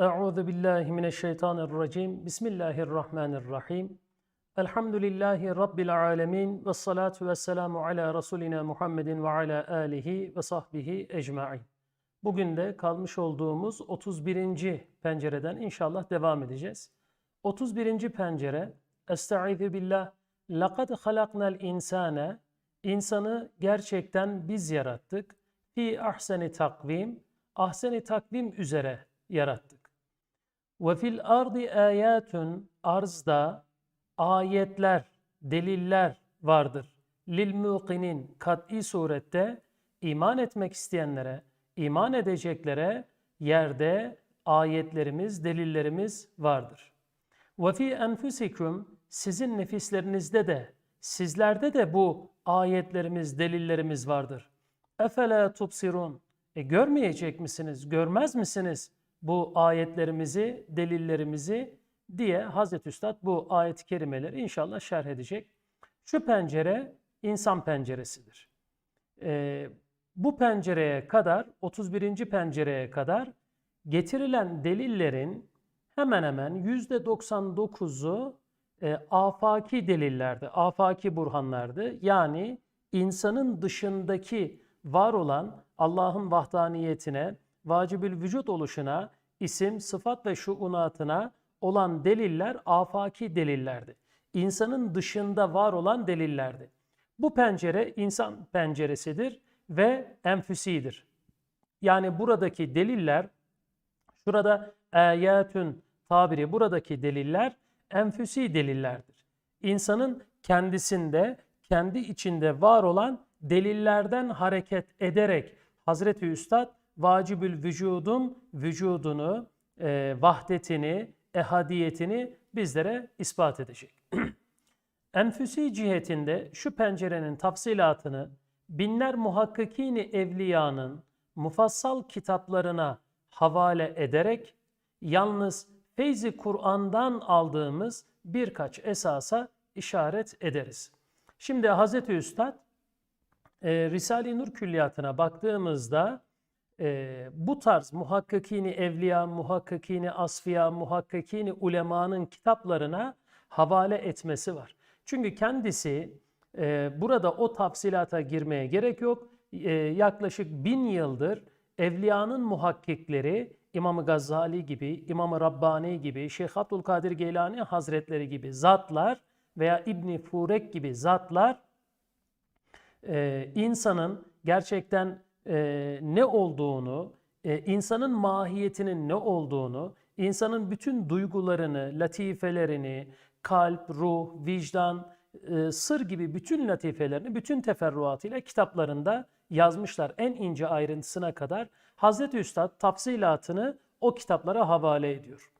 Euzu billahi mineşşeytanirracim. Bismillahirrahmanirrahim. Elhamdülillahi rabbil alamin ve salatu vesselamu ala rasulina Muhammedin ve ala alihi ve sahbihi ecmaîn. Bugün de kalmış olduğumuz 31. pencereden inşallah devam edeceğiz. 31. pencere Estaizu billah Laqad halaknal insane İnsanı gerçekten biz yarattık. Fi ahseni takvim ahseni takvim üzere yarattık. Ve fil ardi ayatun arzda ayetler, deliller vardır. Lil muqinin kat'i surette iman etmek isteyenlere, iman edeceklere yerde ayetlerimiz, delillerimiz vardır. Ve fi enfusikum sizin nefislerinizde de, sizlerde de bu ayetlerimiz, delillerimiz vardır. Efela tubsirun. E görmeyecek misiniz, görmez misiniz bu ayetlerimizi, delillerimizi diye Hazreti Üstad bu ayet-i kerimeleri inşallah şerh edecek. Şu pencere insan penceresidir. Ee, bu pencereye kadar, 31. pencereye kadar getirilen delillerin hemen hemen %99'u e, afaki delillerdi, afaki burhanlardı. Yani insanın dışındaki var olan Allah'ın vahdaniyetine, vacibül vücut oluşuna, isim, sıfat ve şuunatına olan deliller afaki delillerdi. İnsanın dışında var olan delillerdi. Bu pencere insan penceresidir ve enfüsidir. Yani buradaki deliller, şurada ayetün tabiri buradaki deliller enfüsi delillerdir. İnsanın kendisinde, kendi içinde var olan delillerden hareket ederek Hazreti Üstad vacibül vücudun vücudunu, e, vahdetini, ehadiyetini bizlere ispat edecek. Enfüsi cihetinde şu pencerenin tafsilatını binler muhakkikini evliyanın mufassal kitaplarına havale ederek yalnız feyzi Kur'an'dan aldığımız birkaç esasa işaret ederiz. Şimdi Hazreti Üstad e, Risale-i Nur külliyatına baktığımızda e, bu tarz muhakkikini evliya, muhakkikini asfiya, muhakkikini ulemanın kitaplarına havale etmesi var. Çünkü kendisi e, burada o tafsilata girmeye gerek yok. E, yaklaşık bin yıldır evliyanın muhakkikleri İmam-ı Gazali gibi, İmam-ı Rabbani gibi, Şeyh Abdülkadir Geylani Hazretleri gibi zatlar veya İbni Furek gibi zatlar e, insanın gerçekten e, ne olduğunu, e, insanın mahiyetinin ne olduğunu, insanın bütün duygularını, latifelerini, kalp, ruh, vicdan, e, sır gibi bütün latifelerini, bütün teferruatıyla kitaplarında yazmışlar. En ince ayrıntısına kadar Hazreti Üstad tafsilatını o kitaplara havale ediyor.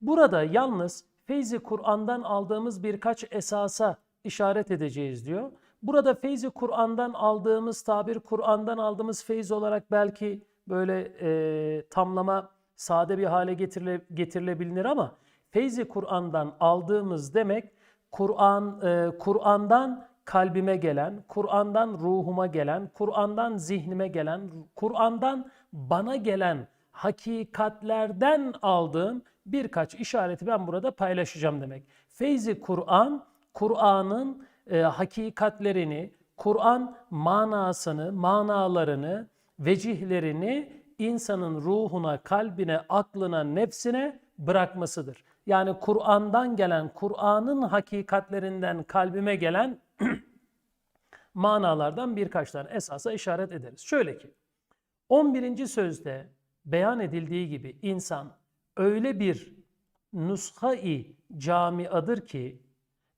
Burada yalnız Feyzi Kur'an'dan aldığımız birkaç esasa işaret edeceğiz diyor. Burada feyzi Kur'an'dan aldığımız tabir, Kur'an'dan aldığımız feyz olarak belki böyle e, tamlama sade bir hale getirile, getirilebilir ama feyzi Kur'an'dan aldığımız demek Kur'an e, Kur'an'dan kalbime gelen, Kur'an'dan ruhuma gelen, Kur'an'dan zihnime gelen, Kur'an'dan bana gelen hakikatlerden aldığım birkaç işareti ben burada paylaşacağım demek. Feyzi Kur'an, Kur'an'ın e, hakikatlerini, Kur'an manasını, manalarını, vecihlerini insanın ruhuna, kalbine, aklına, nefsine bırakmasıdır. Yani Kur'an'dan gelen, Kur'an'ın hakikatlerinden kalbime gelen manalardan birkaç tane esasa işaret ederiz. Şöyle ki, 11. sözde beyan edildiği gibi insan öyle bir nushai camiadır ki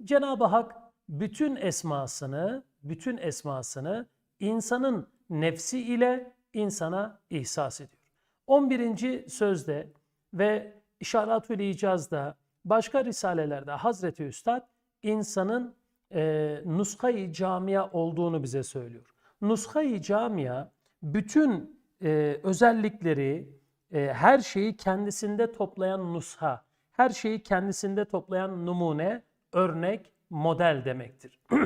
Cenab-ı Hak bütün esmasını, bütün esmasını insanın nefsi ile insana ihsas ediyor. 11. sözde ve İşaratül İcaz'da başka risalelerde Hazreti Üstad insanın e, nuskayı camia olduğunu bize söylüyor. Nuskayı camia bütün e, özellikleri, e, her şeyi kendisinde toplayan nusha, her şeyi kendisinde toplayan numune, örnek, model demektir.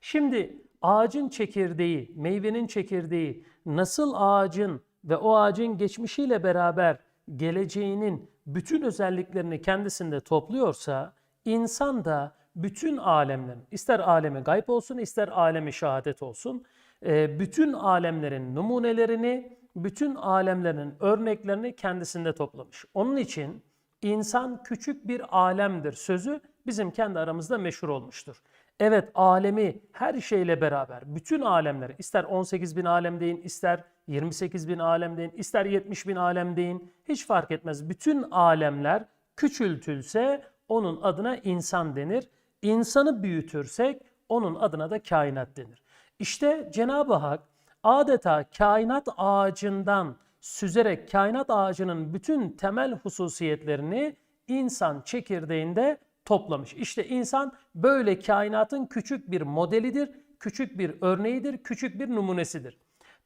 Şimdi ağacın çekirdeği, meyvenin çekirdeği nasıl ağacın ve o ağacın geçmişiyle beraber geleceğinin bütün özelliklerini kendisinde topluyorsa insan da bütün alemlerin ister alemi gayb olsun ister alemi şehadet olsun e, bütün alemlerin numunelerini bütün alemlerin örneklerini kendisinde toplamış. Onun için insan küçük bir alemdir sözü bizim kendi aramızda meşhur olmuştur. Evet alemi her şeyle beraber bütün alemleri ister 18 bin alem deyin ister 28 bin alem deyin ister 70 bin alem deyin hiç fark etmez. Bütün alemler küçültülse onun adına insan denir. İnsanı büyütürsek onun adına da kainat denir. İşte Cenab-ı Hak adeta kainat ağacından süzerek kainat ağacının bütün temel hususiyetlerini insan çekirdeğinde toplamış. İşte insan böyle kainatın küçük bir modelidir, küçük bir örneğidir, küçük bir numunesidir.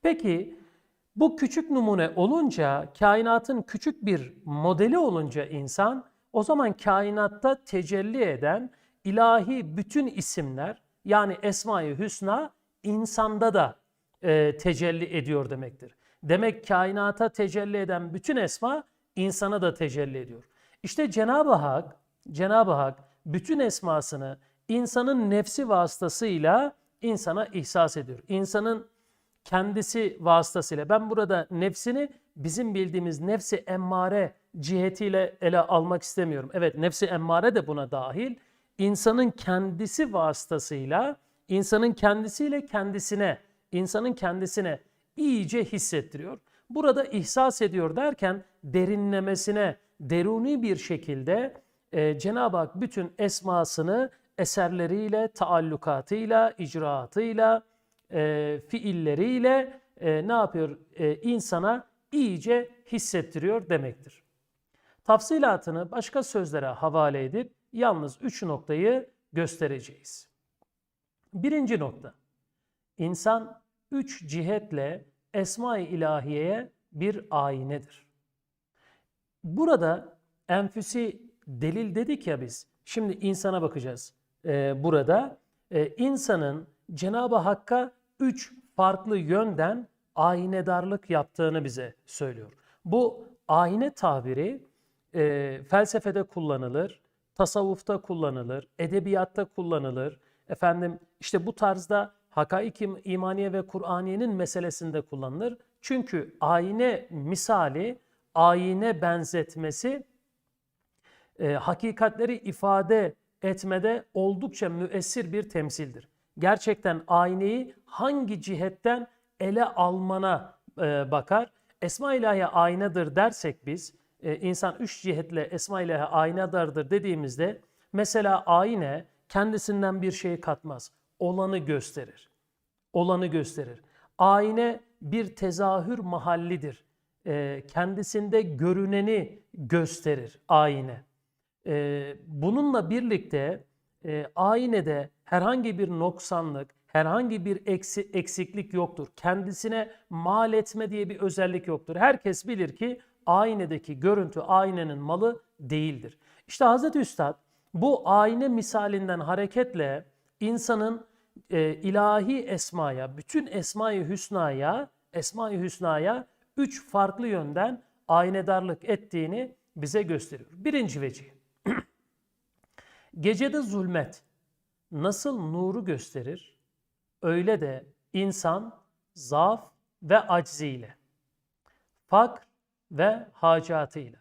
Peki bu küçük numune olunca, kainatın küçük bir modeli olunca insan, o zaman kainatta tecelli eden ilahi bütün isimler, yani Esma-i Hüsna insanda da e, tecelli ediyor demektir. Demek kainata tecelli eden bütün esma insana da tecelli ediyor. İşte Cenab-ı Hak, Cenab-ı Hak bütün esmasını insanın nefsi vasıtasıyla insana ihsas ediyor. İnsanın kendisi vasıtasıyla. Ben burada nefsini bizim bildiğimiz nefsi emmare cihetiyle ele almak istemiyorum. Evet nefsi emmare de buna dahil. İnsanın kendisi vasıtasıyla, insanın kendisiyle kendisine, insanın kendisine iyice hissettiriyor. Burada ihsas ediyor derken derinlemesine, deruni bir şekilde e, Cenab-ı Hak bütün esmasını eserleriyle, taallukatıyla, icraatıyla, e, fiilleriyle e, ne yapıyor? E, insana iyice hissettiriyor demektir. Tafsilatını başka sözlere havale edip yalnız üç noktayı göstereceğiz. Birinci nokta. İnsan üç cihetle Esma-i İlahiye'ye bir aynedir. Burada enfüsi delil dedik ya biz. Şimdi insana bakacağız. Ee, burada e, insanın Cenab-ı Hakk'a üç farklı yönden aynedarlık yaptığını bize söylüyor. Bu ayne tabiri e, felsefede kullanılır, tasavvufta kullanılır, edebiyatta kullanılır. Efendim işte bu tarzda hakaik imaniye ve Kur'aniyenin meselesinde kullanılır. Çünkü ayine misali, ayine benzetmesi e, hakikatleri ifade etmede oldukça müessir bir temsildir. Gerçekten ayneyi hangi cihetten ele almana e, bakar. Esma ilahi aynadır dersek biz, e, insan üç cihetle esma ilahi aynadardır dediğimizde mesela ayne kendisinden bir şey katmaz. Olanı gösterir. Olanı gösterir. Ayne bir tezahür mahallidir. E, kendisinde görüneni gösterir ayne. E, bununla birlikte e, aynede herhangi bir noksanlık, herhangi bir eksi, eksiklik yoktur. Kendisine mal etme diye bir özellik yoktur. Herkes bilir ki aynedeki görüntü aynenin malı değildir. İşte Hazreti Üstad bu ayna misalinden hareketle insanın e, ilahi esmaya, bütün esma-i hüsnaya, esma-i hüsnaya üç farklı yönden aynedarlık ettiğini bize gösteriyor. Birinci vecih. Gecede zulmet nasıl nuru gösterir, öyle de insan zaaf ve acziyle, fakr ve hacatıyla,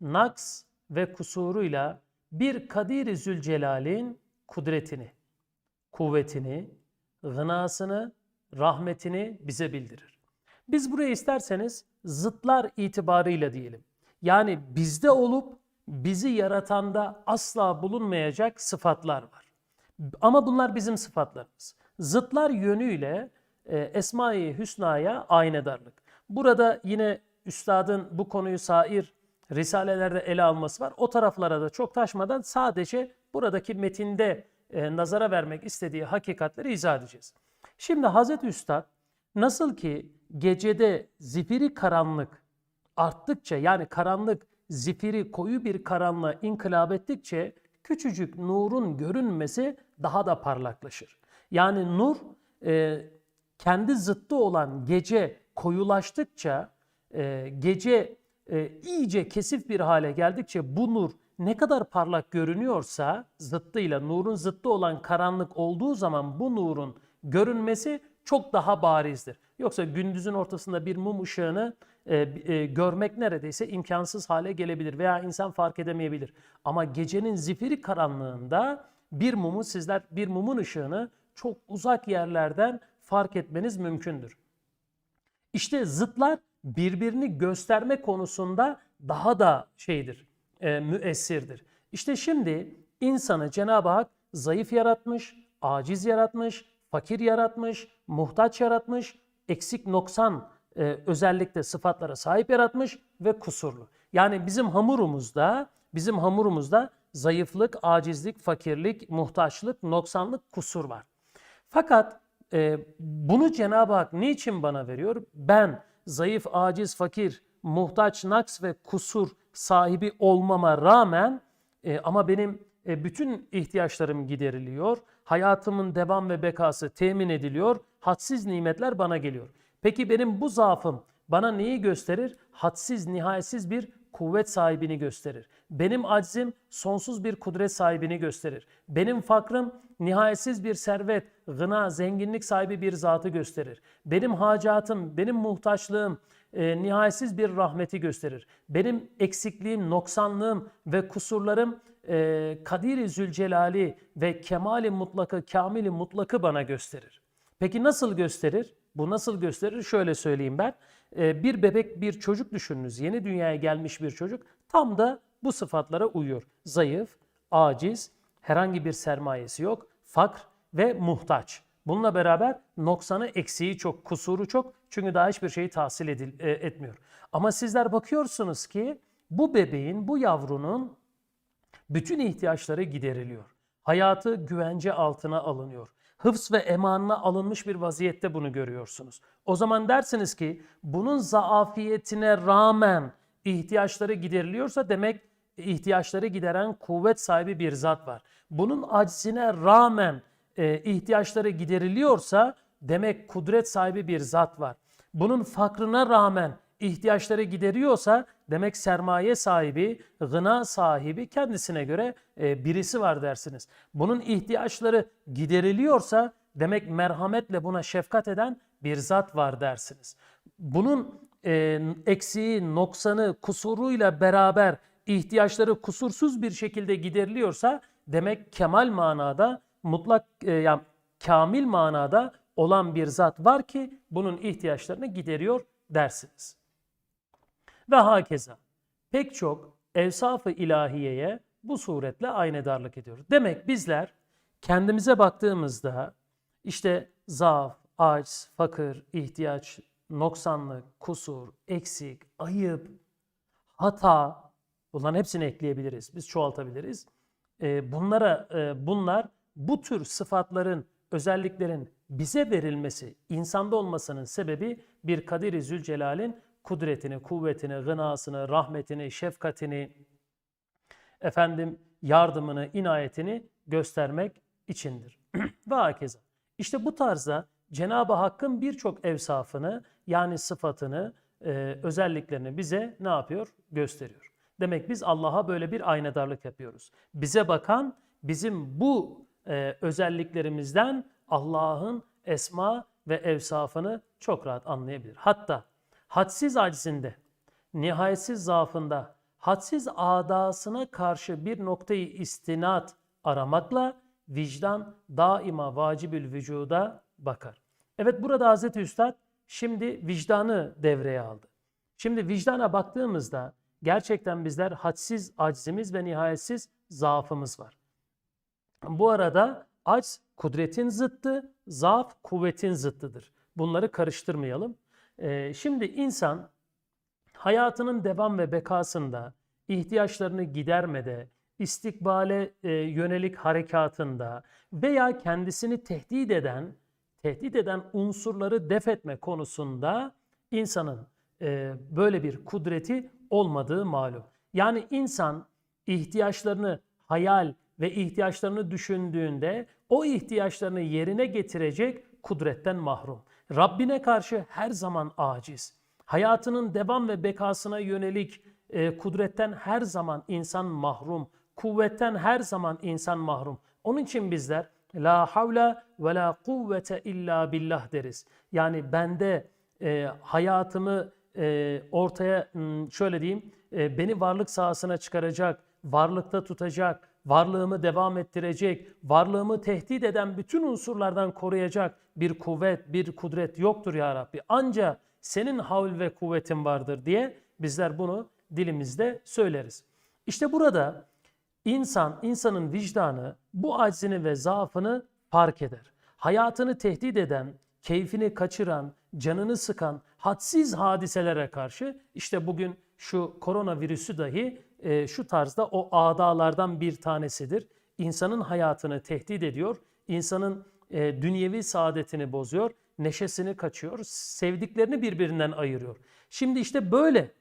naks ve kusuruyla bir Kadir-i Zülcelal'in kudretini, kuvvetini, gınasını, rahmetini bize bildirir. Biz buraya isterseniz zıtlar itibarıyla diyelim. Yani bizde olup bizi yaratanda asla bulunmayacak sıfatlar var. Ama bunlar bizim sıfatlarımız. Zıtlar yönüyle e, Esma-i Hüsna'ya aynedarlık. Burada yine üstadın bu konuyu sair risalelerde ele alması var. O taraflara da çok taşmadan sadece buradaki metinde e, nazara vermek istediği hakikatleri izah edeceğiz. Şimdi Hazreti Üstad nasıl ki gecede zifiri karanlık arttıkça yani karanlık zifiri koyu bir karanlığa inkılap ettikçe küçücük nurun görünmesi daha da parlaklaşır. Yani nur e, kendi zıttı olan gece koyulaştıkça, e, gece e, iyice kesif bir hale geldikçe bu nur ne kadar parlak görünüyorsa zıttıyla nurun zıttı olan karanlık olduğu zaman bu nurun görünmesi çok daha barizdir. Yoksa gündüzün ortasında bir mum ışığını e, e, görmek neredeyse imkansız hale gelebilir veya insan fark edemeyebilir. Ama gecenin zifiri karanlığında bir mumu sizler bir mumun ışığını çok uzak yerlerden fark etmeniz mümkündür. İşte zıtlar birbirini gösterme konusunda daha da şeydir, e, müessirdir. İşte şimdi insanı Cenab-ı Hak zayıf yaratmış, aciz yaratmış, fakir yaratmış, muhtaç yaratmış, eksik noksan e, özellikle sıfatlara sahip yaratmış ve kusurlu. Yani bizim hamurumuzda, bizim hamurumuzda zayıflık, acizlik, fakirlik, muhtaçlık, noksanlık, kusur var. Fakat e, bunu Cenab-ı Hak niçin bana veriyor? Ben zayıf, aciz, fakir, muhtaç, naks ve kusur sahibi olmama rağmen e, ama benim e, bütün ihtiyaçlarım gideriliyor. Hayatımın devam ve bekası temin ediliyor. Hadsiz nimetler bana geliyor. Peki benim bu zaafım bana neyi gösterir? Hadsiz, nihayetsiz bir kuvvet sahibini gösterir. Benim aczim sonsuz bir kudret sahibini gösterir. Benim fakrım nihayetsiz bir servet, gına, zenginlik sahibi bir zatı gösterir. Benim hacatım, benim muhtaçlığım e, nihayetsiz bir rahmeti gösterir. Benim eksikliğim, noksanlığım ve kusurlarım e, Kadir-i Zülcelali ve Kemali mutlakı, Kamili mutlakı bana gösterir. Peki nasıl gösterir? Bu nasıl gösterir? Şöyle söyleyeyim ben. Bir bebek, bir çocuk düşününüz. Yeni dünyaya gelmiş bir çocuk tam da bu sıfatlara uyuyor. Zayıf, aciz, herhangi bir sermayesi yok, fakr ve muhtaç. Bununla beraber noksanı, eksiği çok, kusuru çok. Çünkü daha hiçbir şeyi tahsil edil, e, etmiyor. Ama sizler bakıyorsunuz ki bu bebeğin, bu yavrunun bütün ihtiyaçları gideriliyor. Hayatı güvence altına alınıyor hıfz ve emanına alınmış bir vaziyette bunu görüyorsunuz. O zaman dersiniz ki bunun zaafiyetine rağmen ihtiyaçları gideriliyorsa demek ihtiyaçları gideren kuvvet sahibi bir zat var. Bunun aczine rağmen e, ihtiyaçları gideriliyorsa demek kudret sahibi bir zat var. Bunun fakrına rağmen ihtiyaçları gideriyorsa demek sermaye sahibi, gına sahibi kendisine göre e, birisi var dersiniz. Bunun ihtiyaçları gideriliyorsa demek merhametle buna şefkat eden bir zat var dersiniz. Bunun e, eksiği, noksanı, kusuruyla beraber ihtiyaçları kusursuz bir şekilde gideriliyorsa demek kemal manada, mutlak e, yani kamil manada olan bir zat var ki bunun ihtiyaçlarını gideriyor dersiniz. Ve hakeza pek çok evsaf-ı ilahiyeye bu suretle aynedarlık ediyoruz. Demek bizler kendimize baktığımızda işte zaaf, aciz, fakir, ihtiyaç, noksanlık, kusur, eksik, ayıp, hata bunların hepsini ekleyebiliriz. Biz çoğaltabiliriz. Ee, bunlara e, bunlar bu tür sıfatların, özelliklerin bize verilmesi, insanda olmasının sebebi bir Kadir-i Zülcelal'in kudretini, kuvvetini, gınasını, rahmetini, şefkatini, efendim yardımını, inayetini göstermek içindir. Ve hakeza. İşte bu tarzda Cenab-ı Hakk'ın birçok evsafını yani sıfatını, e, özelliklerini bize ne yapıyor? Gösteriyor. Demek biz Allah'a böyle bir aynadarlık yapıyoruz. Bize bakan bizim bu e, özelliklerimizden Allah'ın esma ve evsafını çok rahat anlayabilir. Hatta hadsiz acizinde, nihayetsiz zaafında, hadsiz adasına karşı bir noktayı istinat aramakla vicdan daima vacibül vücuda bakar. Evet burada Hazreti Üstad şimdi vicdanı devreye aldı. Şimdi vicdana baktığımızda gerçekten bizler hadsiz acizimiz ve nihayetsiz zaafımız var. Bu arada aciz kudretin zıttı, zaaf kuvvetin zıttıdır. Bunları karıştırmayalım. Ee, şimdi insan hayatının devam ve bekasında, ihtiyaçlarını gidermede, istikbale e, yönelik harekatında veya kendisini tehdit eden, tehdit eden unsurları def etme konusunda insanın e, böyle bir kudreti olmadığı malum. Yani insan ihtiyaçlarını hayal ve ihtiyaçlarını düşündüğünde o ihtiyaçlarını yerine getirecek kudretten mahrum. Rabbine karşı her zaman aciz. Hayatının devam ve bekasına yönelik e, kudretten her zaman insan mahrum. Kuvvetten her zaman insan mahrum. Onun için bizler la havle ve la kuvvete illa billah deriz. Yani bende e, hayatımı e, ortaya şöyle diyeyim e, beni varlık sahasına çıkaracak, varlıkta tutacak, varlığımı devam ettirecek, varlığımı tehdit eden bütün unsurlardan koruyacak bir kuvvet, bir kudret yoktur ya Rabbi. Ancak senin havl ve kuvvetin vardır diye bizler bunu dilimizde söyleriz. İşte burada insan, insanın vicdanı bu aczini ve zaafını fark eder. Hayatını tehdit eden, keyfini kaçıran, canını sıkan hadsiz hadiselere karşı işte bugün şu koronavirüsü dahi e, şu tarzda o adalardan bir tanesidir. İnsanın hayatını tehdit ediyor, insanın e, dünyevi saadetini bozuyor, neşesini kaçıyor, sevdiklerini birbirinden ayırıyor. Şimdi işte böyle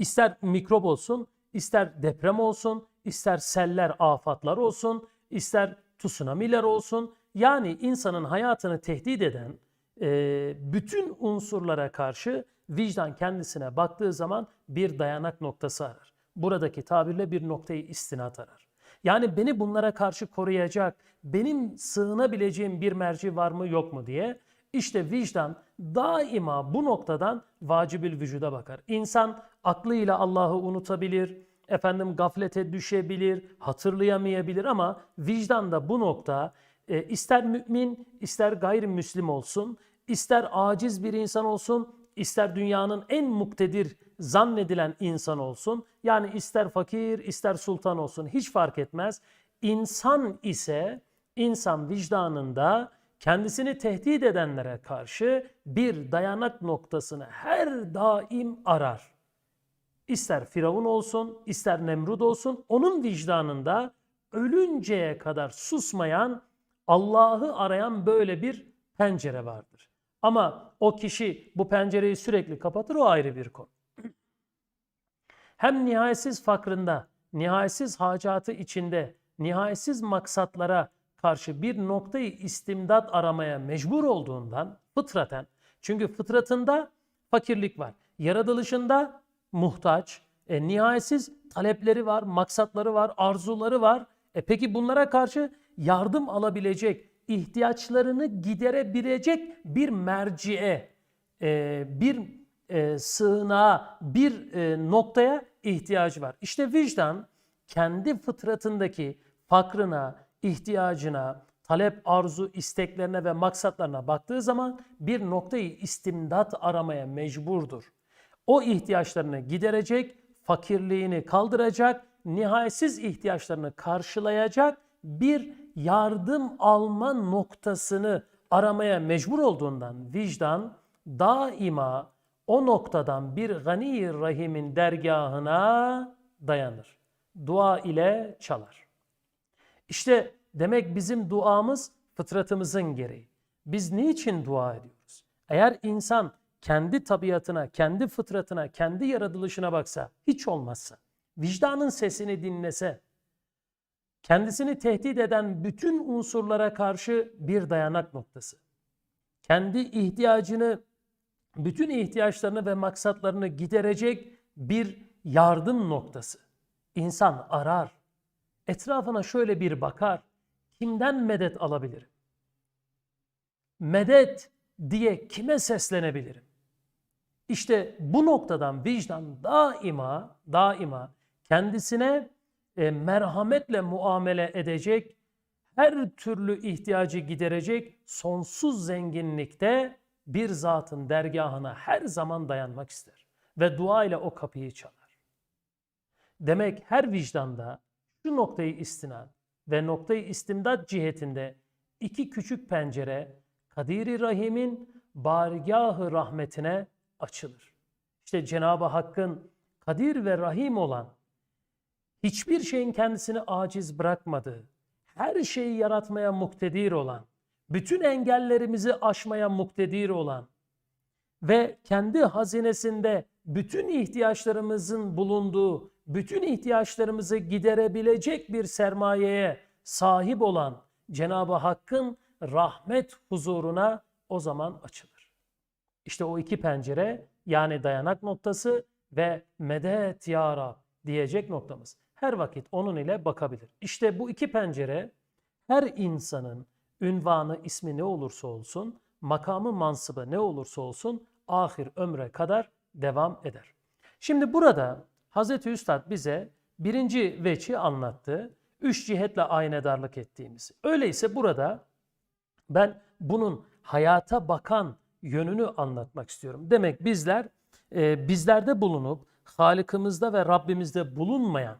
İster mikrop olsun, ister deprem olsun, ister seller, afatlar olsun, ister tsunamiler olsun. Yani insanın hayatını tehdit eden e, bütün unsurlara karşı vicdan kendisine baktığı zaman bir dayanak noktası arar. Buradaki tabirle bir noktayı istinat arar. Yani beni bunlara karşı koruyacak, benim sığınabileceğim bir merci var mı yok mu diye işte vicdan daima bu noktadan vacibül vücuda bakar. İnsan aklıyla Allah'ı unutabilir, efendim gaflete düşebilir, hatırlayamayabilir ama vicdan da bu nokta e, ister mümin, ister gayrimüslim olsun, ister aciz bir insan olsun, ister dünyanın en muktedir zannedilen insan olsun, yani ister fakir, ister sultan olsun hiç fark etmez. İnsan ise insan vicdanında kendisini tehdit edenlere karşı bir dayanak noktasını her daim arar. İster Firavun olsun, ister Nemrut olsun, onun vicdanında ölünceye kadar susmayan, Allah'ı arayan böyle bir pencere vardır. Ama o kişi bu pencereyi sürekli kapatır o ayrı bir konu. Hem nihayetsiz fakrında, nihayetsiz hacatı içinde, nihayetsiz maksatlara karşı bir noktayı istimdat aramaya mecbur olduğundan fıtraten, çünkü fıtratında fakirlik var, yaratılışında muhtaç, e, nihayetsiz talepleri var, maksatları var, arzuları var. E peki bunlara karşı yardım alabilecek, ihtiyaçlarını giderebilecek bir merciye, e, bir e, sığınağa, bir e, noktaya ihtiyacı var. İşte vicdan kendi fıtratındaki fakrına, ihtiyacına, talep, arzu, isteklerine ve maksatlarına baktığı zaman bir noktayı istimdat aramaya mecburdur. O ihtiyaçlarını giderecek, fakirliğini kaldıracak, nihayetsiz ihtiyaçlarını karşılayacak bir yardım alma noktasını aramaya mecbur olduğundan vicdan daima o noktadan bir gani rahimin dergahına dayanır. Dua ile çalar. İşte demek bizim duamız fıtratımızın gereği. Biz niçin dua ediyoruz? Eğer insan kendi tabiatına, kendi fıtratına, kendi yaratılışına baksa, hiç olmazsa, vicdanın sesini dinlese, kendisini tehdit eden bütün unsurlara karşı bir dayanak noktası. Kendi ihtiyacını, bütün ihtiyaçlarını ve maksatlarını giderecek bir yardım noktası. İnsan arar, etrafına şöyle bir bakar. Kimden medet alabilirim? Medet diye kime seslenebilirim? İşte bu noktadan vicdan daima daima kendisine e, merhametle muamele edecek, her türlü ihtiyacı giderecek sonsuz zenginlikte bir zatın dergahına her zaman dayanmak ister ve dua ile o kapıyı çalar. Demek her vicdanda şu noktayı istinad ve noktayı istimdat cihetinde iki küçük pencere Kadiri Rahim'in bargahı rahmetine açılır. İşte Cenab-ı Hakk'ın Kadir ve Rahim olan, hiçbir şeyin kendisini aciz bırakmadığı, her şeyi yaratmaya muktedir olan, bütün engellerimizi aşmaya muktedir olan ve kendi hazinesinde bütün ihtiyaçlarımızın bulunduğu, bütün ihtiyaçlarımızı giderebilecek bir sermayeye sahip olan Cenab-ı Hakk'ın rahmet huzuruna o zaman açılır. İşte o iki pencere yani dayanak noktası ve medet ya Rab diyecek noktamız. Her vakit onun ile bakabilir. İşte bu iki pencere her insanın ünvanı, ismi ne olursa olsun, makamı, mansıbı ne olursa olsun ahir ömre kadar devam eder. Şimdi burada Hazreti Üstad bize birinci veçi anlattı. Üç cihetle aynedarlık ettiğimizi. Öyleyse burada ben bunun hayata bakan yönünü anlatmak istiyorum. Demek bizler e, bizlerde bulunup Halık'ımızda ve Rabbimizde bulunmayan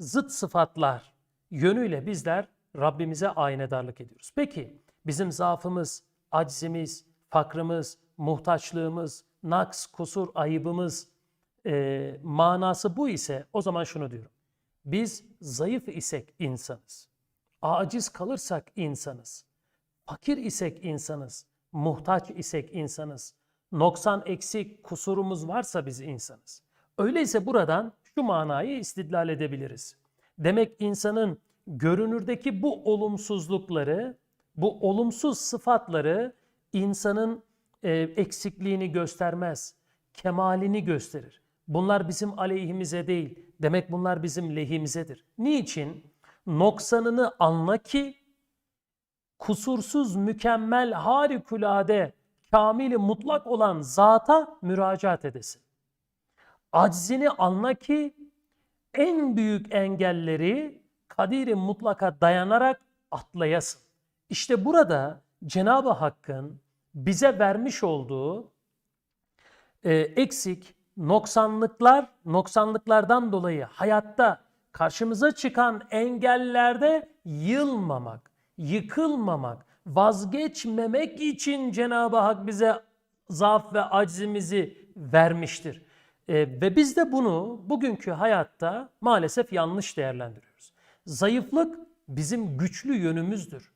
zıt sıfatlar yönüyle bizler Rabbimize aynedarlık ediyoruz. Peki bizim zaafımız, aczimiz, fakrımız, muhtaçlığımız, naks, kusur, ayıbımız e, manası bu ise o zaman şunu diyorum. Biz zayıf isek insanız. Aciz kalırsak insanız. Fakir isek insanız. Muhtaç isek insanız. Noksan eksik kusurumuz varsa biz insanız. Öyleyse buradan şu manayı istidlal edebiliriz. Demek insanın görünürdeki bu olumsuzlukları, bu olumsuz sıfatları insanın e, eksikliğini göstermez, kemalini gösterir. Bunlar bizim aleyhimize değil, demek bunlar bizim lehimizedir. Niçin? Noksanını anla ki kusursuz, mükemmel, harikulade, kamili mutlak olan zata müracaat edesin. Aczini anla ki en büyük engelleri kadiri mutlaka dayanarak atlayasın. İşte burada Cenab-ı Hakk'ın bize vermiş olduğu e, eksik, noksanlıklar, noksanlıklardan dolayı hayatta karşımıza çıkan engellerde yılmamak, yıkılmamak, vazgeçmemek için Cenab-ı Hak bize zaaf ve aczimizi vermiştir. E, ve biz de bunu bugünkü hayatta maalesef yanlış değerlendiriyoruz. Zayıflık bizim güçlü yönümüzdür.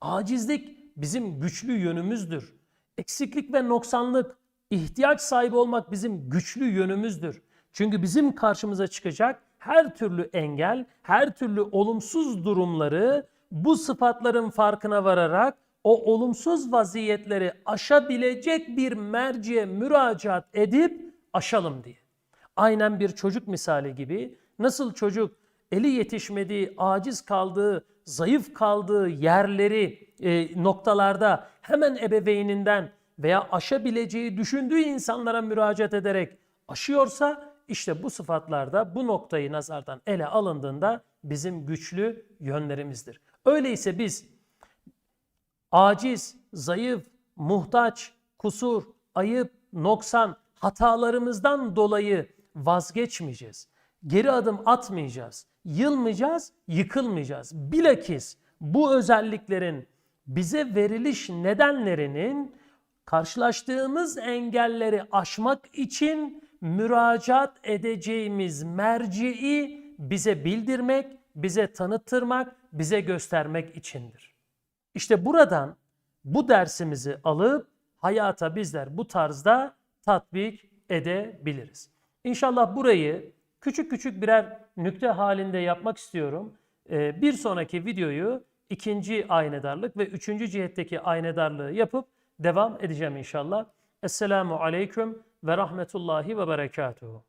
Acizlik bizim güçlü yönümüzdür. Eksiklik ve noksanlık, ihtiyaç sahibi olmak bizim güçlü yönümüzdür. Çünkü bizim karşımıza çıkacak her türlü engel, her türlü olumsuz durumları bu sıfatların farkına vararak o olumsuz vaziyetleri aşabilecek bir merciye müracaat edip aşalım diye. Aynen bir çocuk misali gibi nasıl çocuk eli yetişmediği, aciz kaldığı, zayıf kaldığı yerleri, e, noktalarda hemen ebeveyninden veya aşabileceği düşündüğü insanlara müracaat ederek aşıyorsa işte bu sıfatlarda bu noktayı nazardan ele alındığında bizim güçlü yönlerimizdir. Öyleyse biz aciz, zayıf, muhtaç, kusur, ayıp, noksan hatalarımızdan dolayı vazgeçmeyeceğiz. Geri adım atmayacağız. Yılmayacağız, yıkılmayacağız. Bilakis bu özelliklerin bize veriliş nedenlerinin karşılaştığımız engelleri aşmak için müracaat edeceğimiz merciyi bize bildirmek, bize tanıttırmak, bize göstermek içindir. İşte buradan bu dersimizi alıp hayata bizler bu tarzda tatbik edebiliriz. İnşallah burayı küçük küçük birer nükte halinde yapmak istiyorum. Ee, bir sonraki videoyu ikinci aynedarlık ve üçüncü cihetteki aynedarlığı yapıp devam edeceğim inşallah. Esselamu aleyküm ve rahmetullahi ve berekatuhu.